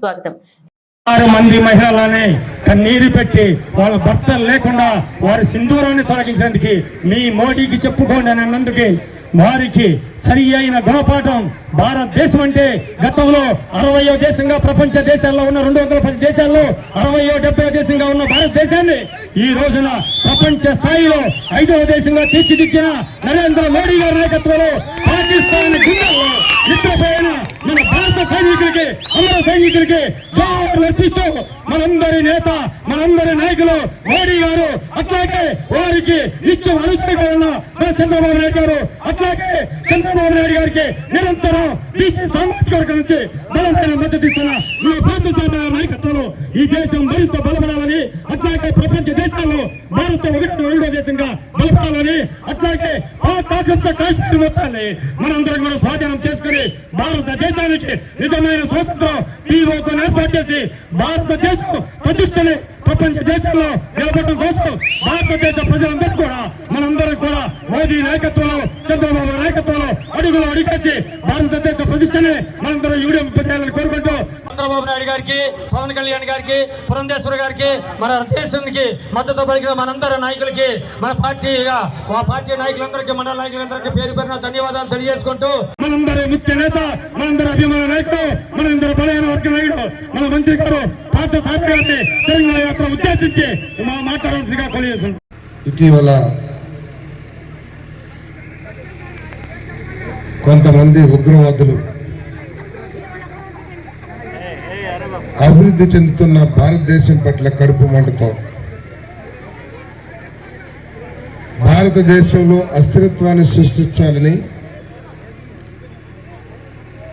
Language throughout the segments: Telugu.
స్వాగతం ఆరు మంది మహిళలని కన్నీరు పెట్టి వాళ్ళ భర్తలు లేకుండా వారి సింధూరాన్ని తొలగించినందుకు మీ మోడీకి చెప్పుకోండి అన్నందుకే వారికి సరి అయిన గుణపాఠం భారతదేశం అంటే గతంలో అరవయో దేశంగా ప్రపంచ దేశాల్లో ఉన్న రెండు వందల పది దేశాల్లో అరవయో డెబ్బై దేశంగా ఉన్న భారతదేశాన్ని ఈ రోజున ప్రపంచ స్థాయిలో ఐదవ దేశంగా తీర్చిదిద్దిన నరేంద్ర మోడీ గారి నాయకత్వంలో పాకిస్తాన్ గుండెల్లో నిద్రపోయిన మన భారత సైనికులకి అమర సైనికులకి జవాబులు అర్పిస్తూ మనందరి నేత మనందరి నాయకులు మోడీ గారు అట్లాగే వారికి నిత్యం అనుసరిగా ఉన్న చంద్రబాబు నాయుడు గారు అట్లాగే చంద్రబాబు నాయుడు గారికి నిరంతరం బీసీ సామాజిక వర్గం నుంచి బలమైన మద్దతు ఇస్తున్న మన భారత నాయకత్వంలో ఈ దేశం మరింత బలపడాలని అట్లాగే ప్రపంచ దేశాల్లో భారత ఒకటి రెండో దేశంగా బలపడాలని అట్లాగే పాక్ ఆక్రమిత కాశ్మీర్ మొత్తాన్ని మనందరం కూడా స్వాధీనం చేసుకుని భారతదేశానికి నిజమైన స్వాతంత్రం తీవ్రతో ఏర్పాటు చేసి భారతదేశం ప్రతిష్టని ప్రపంచ దేశాల్లో నిలబడడం కోసం భారతదేశ ప్రజలందరూ మోదీ నాయకత్వంలో చంద్రబాబు నాయకత్వంలో అడుగులు అడిగేసి భారతదేశ ప్రతిష్టని మనందరం యూడియం చేయాలని కోరుకుంటూ చంద్రబాబు నాయుడు గారికి పవన్ కళ్యాణ్ గారికి పురంధేశ్వర గారికి మన దేశానికి మద్దతు పలికిన మనందరి నాయకులకి మన పార్టీగా ఆ పార్టీ నాయకులందరికీ మండల నాయకులందరికీ పేరు పేరున ధన్యవాదాలు తెలియజేసుకుంటూ మనందరి ముఖ్య నేత మనందరి అభిమాన నాయకుడు మనందరి బలైన వర్గ నాయకుడు మన మంత్రి గారు సారథి గారిని తెలంగాణ యాత్ర ఉద్దేశించి మా మాట్లాడాల్సిందిగా తెలియజేస్తున్నాం ఇటీవల కొంతమంది ఉగ్రవాదులు అభివృద్ధి చెందుతున్న భారతదేశం పట్ల కడుపు మంటతో భారతదేశంలో అస్థిరత్వాన్ని సృష్టించాలని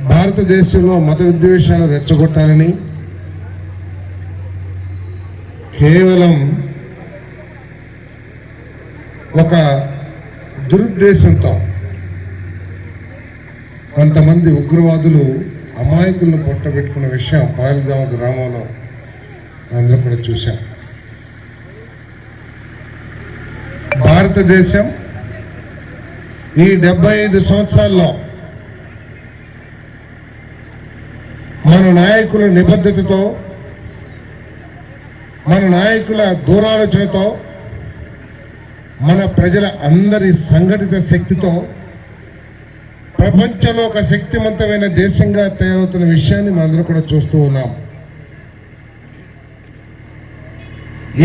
భారతదేశంలో మత విద్వేషాలు రెచ్చగొట్టాలని కేవలం ఒక దురుద్దేశంతో కొంతమంది ఉగ్రవాదులు అమాయకులను పొట్టబెట్టుకున్న విషయం పాయలగామ గ్రామంలో అందరూ కూడా చూశాం. భారతదేశం ఈ డెబ్బై ఐదు సంవత్సరాల్లో మన నాయకుల నిబద్ధతతో మన నాయకుల దూరాలోచనతో మన ప్రజల అందరి సంఘటిత శక్తితో ప్రపంచంలో ఒక శక్తివంతమైన దేశంగా తయారవుతున్న విషయాన్ని మనందరం కూడా చూస్తూ ఉన్నాం.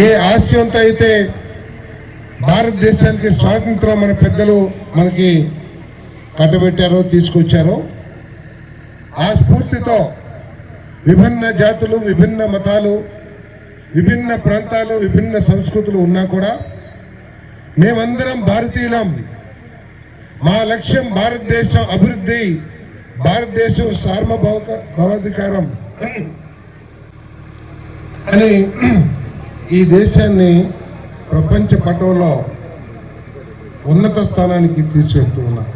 ఏ ఆశయంతో అయితే భారతదేశానికి స్వాతంత్రం మన పెద్దలు మనకి కట్టబెట్టారో తీసుకొచ్చారో ఆ స్ఫూర్తితో విభిన్న జాతులు విభిన్న మతాలు విభిన్న ప్రాంతాలు విభిన్న సంస్కృతులు ఉన్నా కూడా మేమందరం భారతీయులం. మా లక్ష్యం భారతదేశం అభివృద్ధి భారతదేశం సార్వభౌక భవాధికారం. అని ఈ దేశాన్ని ప్రపంచ పటంలో ఉన్నత స్థానానికి తీసుకెళ్తూ ఉన్నాం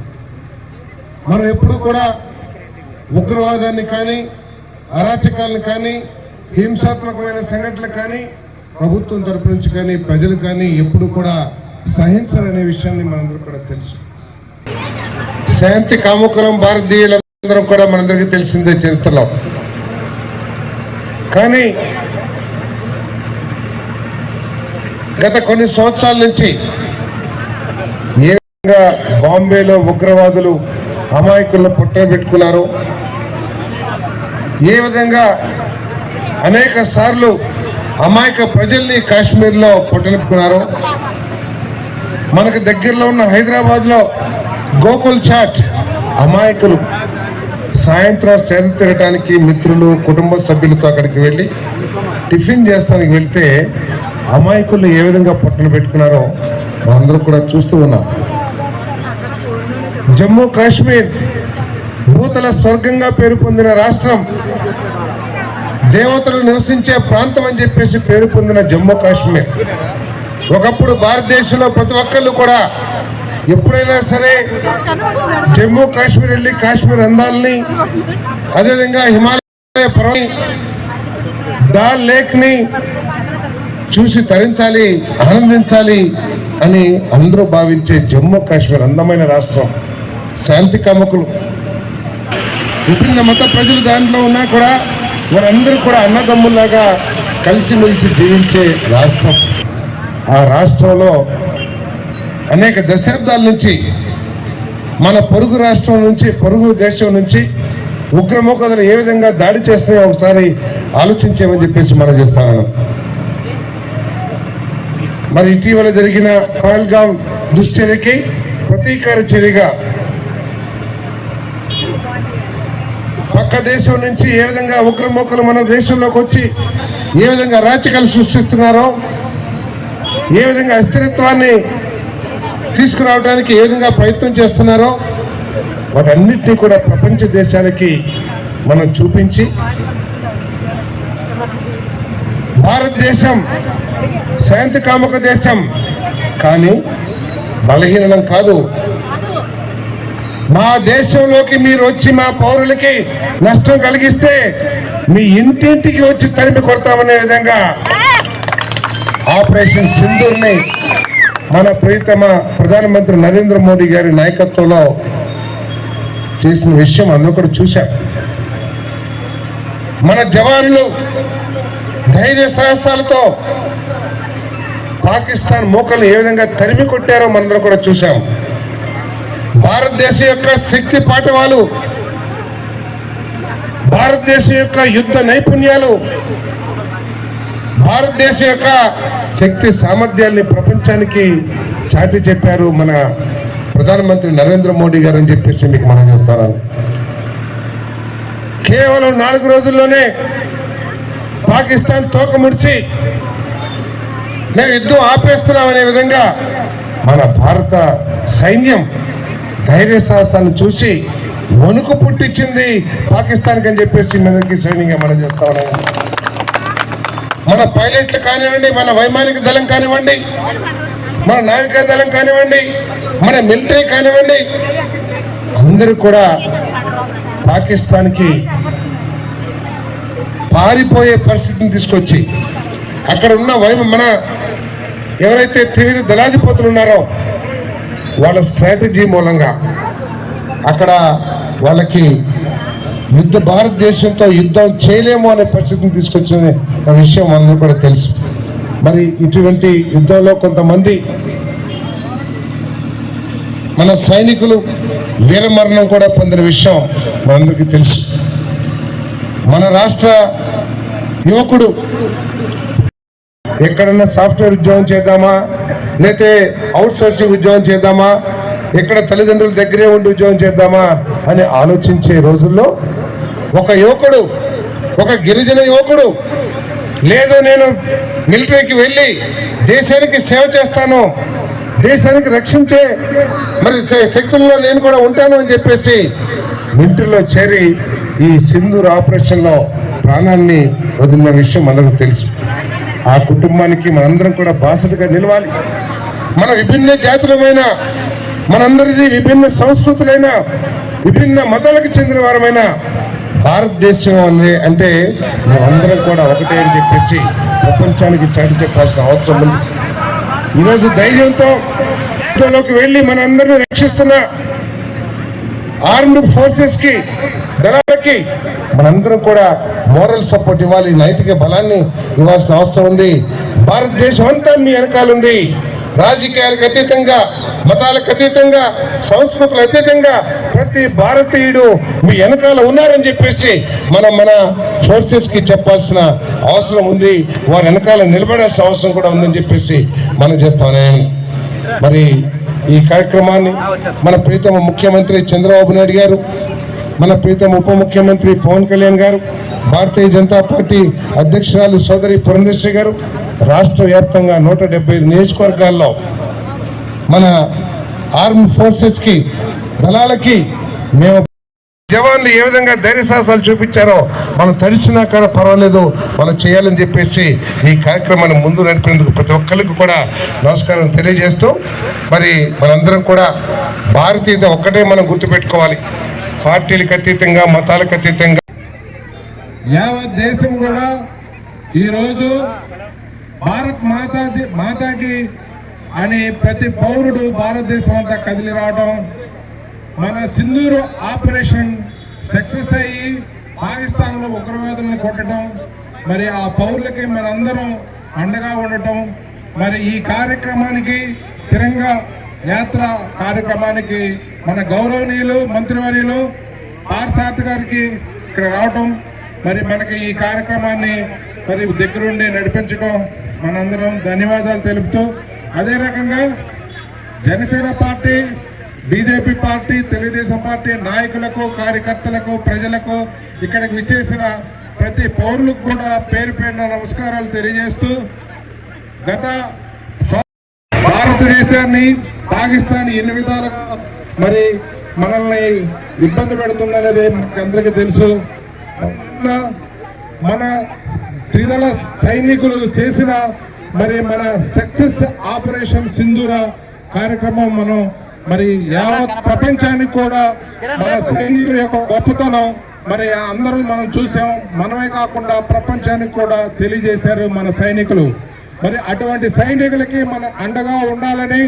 మనం ఎప్పుడు కూడా ఉగ్రవాదాన్ని కానీ అరాచకాలను కానీ హింసాత్మకమైన సంఘటనలు కానీ ప్రభుత్వం తరపు నుంచి కానీ ప్రజలు కానీ ఎప్పుడు కూడా సహించరనే విషయాన్ని మనందరూ కూడా తెలుసు. శాంతి కాముకులం భారతీయులందరం కూడా మనందరికీ తెలిసిందే చరిత్రలో. కానీ గత కొన్ని సంవత్సరాల నుంచి ఏ విధంగా బాంబేలో ఉగ్రవాదులు అమాయకులను పుట్టబెట్టుకున్నారు ఏ విధంగా అనేక సార్లు అమాయక ప్రజల్ని కాశ్మీర్లో పుట్టనిప్పుకున్నారు మనకు దగ్గరలో ఉన్న హైదరాబాద్లో గోకుల్ చాట్. అమాయకులు సాయంత్రం సేద తిరగటానికి మిత్రులు కుటుంబ సభ్యులతో అక్కడికి వెళ్ళి టిఫిన్ చేస్తానికి వెళ్తే అమాయకులు ఏ విధంగా పొట్టలు పెట్టుకున్నారో మనందరూ కూడా చూస్తూ ఉన్నాం జమ్మూ కాశ్మీర్ భూతల స్వర్గంగా పేరు పొందిన రాష్ట్రం దేవతలు నివసించే ప్రాంతం అని చెప్పేసి పేరు పొందిన జమ్మూ కాశ్మీర్. ఒకప్పుడు భారతదేశంలో ప్రతి ఒక్కళ్ళు కూడా ఎప్పుడైనా సరే జమ్మూ కాశ్మీర్ వెళ్ళి కాశ్మీర్ అందాలని అదేవిధంగా హిమాలయ పర్వం దాల్ లేక్ని చూసి తరించాలి ఆనందించాలి అని అందరూ భావించే జమ్మూ కాశ్మీర్ అందమైన రాష్ట్రం. శాంతి కామకులు. విభిన్న మత ప్రజలు దాంట్లో ఉన్నా కూడా వారందరూ కూడా అన్నదమ్ముల్లాగా కలిసిమెలిసి జీవించే రాష్ట్రం. ఆ రాష్ట్రంలో అనేక దశాబ్దాల నుంచి మన పొరుగు రాష్ట్రం నుంచి పొరుగు దేశం నుంచి ఉగ్రమూకలు ఏ విధంగా దాడి చేస్తున్నాయో ఒకసారి ఆలోచించామని చెప్పేసి మనం చేస్తాను మరి ఇటీవల జరిగిన పహల్గాం దుశ్చర్యకి ప్రతీకార చర్యగా పక్క దేశం నుంచి ఏ విధంగా ఉగ్రమూకలు మన దేశంలోకి వచ్చి ఏ విధంగా రాచకాలు సృష్టిస్తున్నారో ఏ విధంగా అస్థిరత్వాన్ని తీసుకురావడానికి ఏ విధంగా ప్రయత్నం చేస్తున్నారో వాటన్నిటినీ కూడా ప్రపంచ దేశాలకి మనం చూపించి భారతదేశం శాంతి కామక దేశం కానీ బలహీనం కాదు. మా దేశంలోకి మీరు వచ్చి మా పౌరులకి నష్టం కలిగిస్తే మీ ఇంటింటికి వచ్చి తరిమి కొడతామనే విధంగా ఆపరేషన్ సింధూర్ని మన ప్రీతమ ప్రధానమంత్రి నరేంద్ర మోడీ గారి నాయకత్వంలో చేసిన విషయం అందరూ కూడా చూశాం. మన జవాన్లు ధైర్య సాహసాలతో పాకిస్తాన్ మూకలు ఏ విధంగా తరిమి కొట్టారో మనందరం కూడా చూశాం. భారతదేశం యొక్క శక్తి పాఠవాలు భారతదేశం యొక్క యుద్ధ నైపుణ్యాలు భారతదేశం యొక్క శక్తి సామర్థ్యాల్ని ప్రపంచానికి చాటి చెప్పారు మన ప్రధానమంత్రి నరేంద్ర మోడీ గారు అని చెప్పేసి మీకు మనం చేస్తాను కేవలం నాలుగు రోజుల్లోనే పాకిస్తాన్ తోక ముడిచి మేము యుద్ధం ఆపేస్తున్నాం అనే విధంగా మన భారత సైన్యం ధైర్య సాహసాలను చూసి వణుకు పుట్టించింది పాకిస్తాన్కి అని చెప్పేసి మనకి సైన్యంగా మనం చేస్తామని మన పైలట్లు కానివ్వండి మన వైమానిక దళం కానివ్వండి మన నావికా దళం కానివ్వండి మన మిలిటరీ కానివ్వండి అందరూ కూడా పాకిస్తాన్కి పారిపోయే పరిస్థితిని తీసుకొచ్చి అక్కడ ఉన్న వైమ మన ఎవరైతే త్రివిధ దళాధిపతులు ఉన్నారో వాళ్ళ స్ట్రాటజీ మూలంగా అక్కడ వాళ్ళకి యుద్ధ భారతదేశంతో యుద్ధం చేయలేము అనే పరిస్థితిని తీసుకొచ్చిన విషయం మనందరూ కూడా తెలుసు. మరి ఇటువంటి యుద్ధంలో కొంతమంది మన సైనికులు వీరమరణం కూడా పొందిన విషయం మనందరికీ తెలుసు. మన రాష్ట్ర యువకుడు ఎక్కడన్నా సాఫ్ట్వేర్ ఉద్యోగం చేద్దామా? లేతే అవుట్ సోర్సింగ్ ఉద్యోగం చేద్దామా? ఎక్కడ తల్లిదండ్రుల దగ్గరే ఉండి ఉద్యోగం చేద్దామా? అని ఆలోచించే రోజుల్లో ఒక యువకుడు ఒక గిరిజన యువకుడు లేదు నేను మిలిటరీకి వెళ్ళి దేశానికి సేవ చేస్తాను దేశానికి రక్షించే మరి శ- శక్తుల్లో నేను కూడా ఉంటాను అని చెప్పేసి మిలిటరీలో చేరి ఈ సింధూర్ ఆపరేషన్లో ప్రాణాన్ని వదిలిన విషయం మనకు తెలుసు. ఆ కుటుంబానికి మనందరం కూడా బాసటగా నిలవాలి. మన విభిన్న జాతులమైన మనందరిది విభిన్న సంస్కృతులైన విభిన్న మతాలకు చెందిన వారమైన భారతదేశం అనే అంటే మేమందరం కూడా ఒకటే అని చెప్పేసి ప్రపంచానికి చాటి చెప్పాల్సిన అవసరం ఉంది. ఈరోజు ధైర్యంతో యుద్ధంలోకి వెళ్ళి మనందరినీ రక్షిస్తున్న ఆర్మ్డ్ ఫోర్సెస్కి దళాలకి మనందరం కూడా మోరల్ సపోర్ట్ ఇవ్వాలి నైతిక బలాన్ని ఇవ్వాల్సిన అవసరం ఉంది. భారతదేశం అంతా మీ వెనకాలంది రాజకీయాలకు అతీతంగా మతాలకు అతీతంగా సంస్కృతులకు అతీతంగా ప్రతి భారతీయుడు మీ వెనకాల ఉన్నారని చెప్పేసి మనం మన సోర్సెస్కి చెప్పాల్సిన అవసరం ఉంది. వారి వెనకాల నిలబడాల్సిన అవసరం కూడా ఉందని చెప్పేసి మనం చేస్తామని మరి ఈ కార్యక్రమాన్ని మన ప్రీతమ ముఖ్యమంత్రి చంద్రబాబు నాయుడు గారు మన ప్రీతమ ఉప ముఖ్యమంత్రి పవన్ కళ్యాణ్ గారు భారతీయ జనతా పార్టీ అధ్యక్షురాలు సోదరి పురంధేశ్వరి గారు రాష్ట్ర వ్యాప్తంగా నూట డెబ్బై ఐదు నియోజకవర్గాల్లో మన ఆర్మ్ ఫోర్సెస్కి దళాలకి మేము జవాన్లు ఏ విధంగా ధైర్య సాహసాలు చూపించారో మనం తడిసినా కూడా పర్వాలేదు మనం చేయాలని చెప్పేసి ఈ కార్యక్రమాన్ని ముందు నడిపేందుకు ప్రతి ఒక్కరికి కూడా నమస్కారం తెలియజేస్తూ మరి మనందరం కూడా భారతీయత ఒక్కటే మనం గుర్తుపెట్టుకోవాలి. పార్టీలకు అతీతంగా మతాలకు అతీతంగా. యావత్ దేశం కూడా ఈరోజు భారత్ మాతా మాతాకి అని ప్రతి పౌరుడు భారతదేశం అంతా కదిలి రావడం మన సింధూరు ఆపరేషన్ సక్సెస్ అయ్యి పాకిస్తాన్లో ఉగ్రవాదులను కొట్టడం మరి ఆ పౌరులకి మనందరం అండగా ఉండటం మరి ఈ కార్యక్రమానికి తిరంగా యాత్ర కార్యక్రమానికి మన గౌరవనీయులు మంత్రివర్యులు పార్సార్థ్ గారికి ఇక్కడ రావటం మరి మనకి ఈ కార్యక్రమాన్ని మరి దగ్గరుండి నడిపించడం మనందరం ధన్యవాదాలు తెలుపుతూ అదే రకంగా Janasena party BJP party Telugu Desam party నాయకులకు కార్యకర్తలకు ప్రజలకు ఇక్కడికి విచ్చేసిన ప్రతి పౌరులకు కూడా పేరు పేరున నమస్కారాలు తెలియజేస్తూ గత భారతదేశాన్ని పాకిస్తాన్ ఎన్ని విధాలుగా మరి మనల్ని ఇబ్బంది పెడుతుందనేది మనకి అందరికీ తెలుసు. మన త్రిదళ సైనికులు చేసిన మరి మన సక్సెస్ ఆపరేషన్ సింధూర కార్యక్రమం మనం మరి యావత్ ప్రపంచానికి కూడా మన సైనికుల యొక్క గొప్పతనం మరి అందరూ మనం చూసాం. మనమే కాకుండా ప్రపంచానికి కూడా తెలియజేశారు మన సైనికులు. మరి అటువంటి సైనికులకి మన అండగా ఉండాలని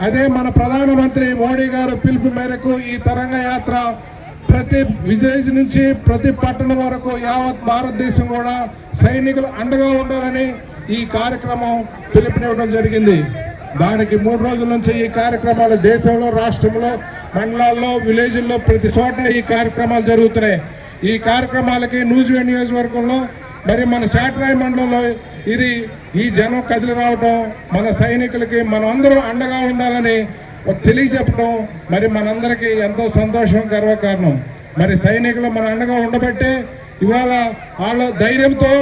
అదే మన ప్రధానమంత్రి మోడీ గారు పిలుపు మేరకు ఈ తరంగ యాత్ర ప్రతి విదేశ్ నుంచి ప్రతి పట్టణం వరకు యావత్ భారతదేశం కూడా సైనికులు అండగా ఉండాలని ఈ కార్యక్రమం పిలుపునివ్వడం జరిగింది. దానికి మూడు రోజుల నుంచి ఈ కార్యక్రమాలు దేశంలో రాష్ట్రంలో మండలాల్లో విలేజ్ల్లో ప్రతి చోట ఈ కార్యక్రమాలు జరుగుతున్నాయి. ఈ కార్యక్రమాలకి నూజివే నియోజకవర్గంలో మరి మన చాటరాయి మండలంలో ఇది ఈ జనం కదిలి రావడం మన సైనికులకి మనం అందరం అండగా ఉండాలని తెలియజెప్పడం మరి మనందరికీ ఎంతో సంతోషం గర్వకారణం. మరి సైనికులు మన అండగా ఉండబట్టే ఇవాళ వాళ్ళ ధైర్యంతో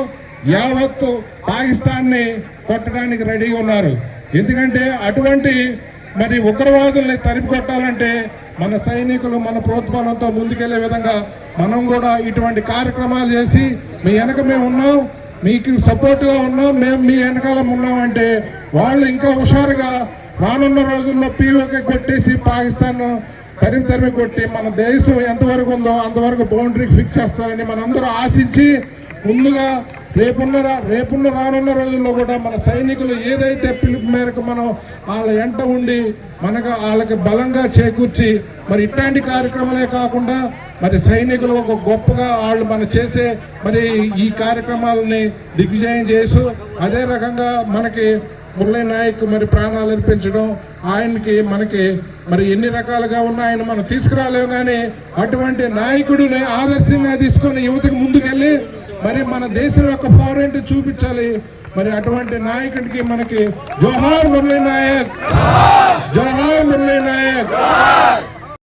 యావత్తు పాకిస్తాన్ని కొట్టడానికి రెడీగా ఉన్నారు. ఎందుకంటే అటువంటి మరి ఉగ్రవాదుల్ని తరిమి కొట్టాలంటే మన సైనికులు మన ప్రోత్సాహంతో ముందుకెళ్ళే విధంగా మనం కూడా ఇటువంటి కార్యక్రమాలు చేసి మీ వెనక మేము ఉన్నాం మీకు సపోర్ట్గా ఉన్నాం మేము మీ వెనకాల ఉన్నామంటే వాళ్ళు ఇంకా హుషారుగా రానున్న రోజుల్లో పీఓకే కొట్టేసి పాకిస్తాన్ తరిమి తరిమి కొట్టి మన దేశం ఎంతవరకు ఉందో అంతవరకు బౌండరీ ఫిక్స్ చేస్తారని మనందరూ ఆశించి ముందుగా రేపున్న రా- రేపున్న రానున్న రోజుల్లో కూడా మన సైనికులు ఏదైతే పిలుపు మేరకు మనం వాళ్ళ వెంట ఉండి మనకు వాళ్ళకి బలంగా చేకూర్చి మరి ఇట్లాంటి కార్యక్రమాలే కాకుండా మరి సైనికులు ఒక గొప్పగా వాళ్ళు మన చేసే మరి ఈ కార్యక్రమాలని దిగ్విజయం చేసు అదే రకంగా మనకి మురళీ నాయక్ మరి ప్రాణాలు అర్పించడం ఆయనకి మనకి మరి ఎన్ని రకాలుగా ఉన్న ఆయన మనం తీసుకురాలేము కానీ అటువంటి నాయకుడిని ఆదర్శంగా తీసుకొని యువతకు ముందుకెళ్ళి మరి మన దేశం యొక్క ఫారెంట్ చూపించాలి. మరి అటువంటి నాయకుడికి మనకి జోహార్ మురళీ నాయక్. జోహార్ మురళీ నాయక్.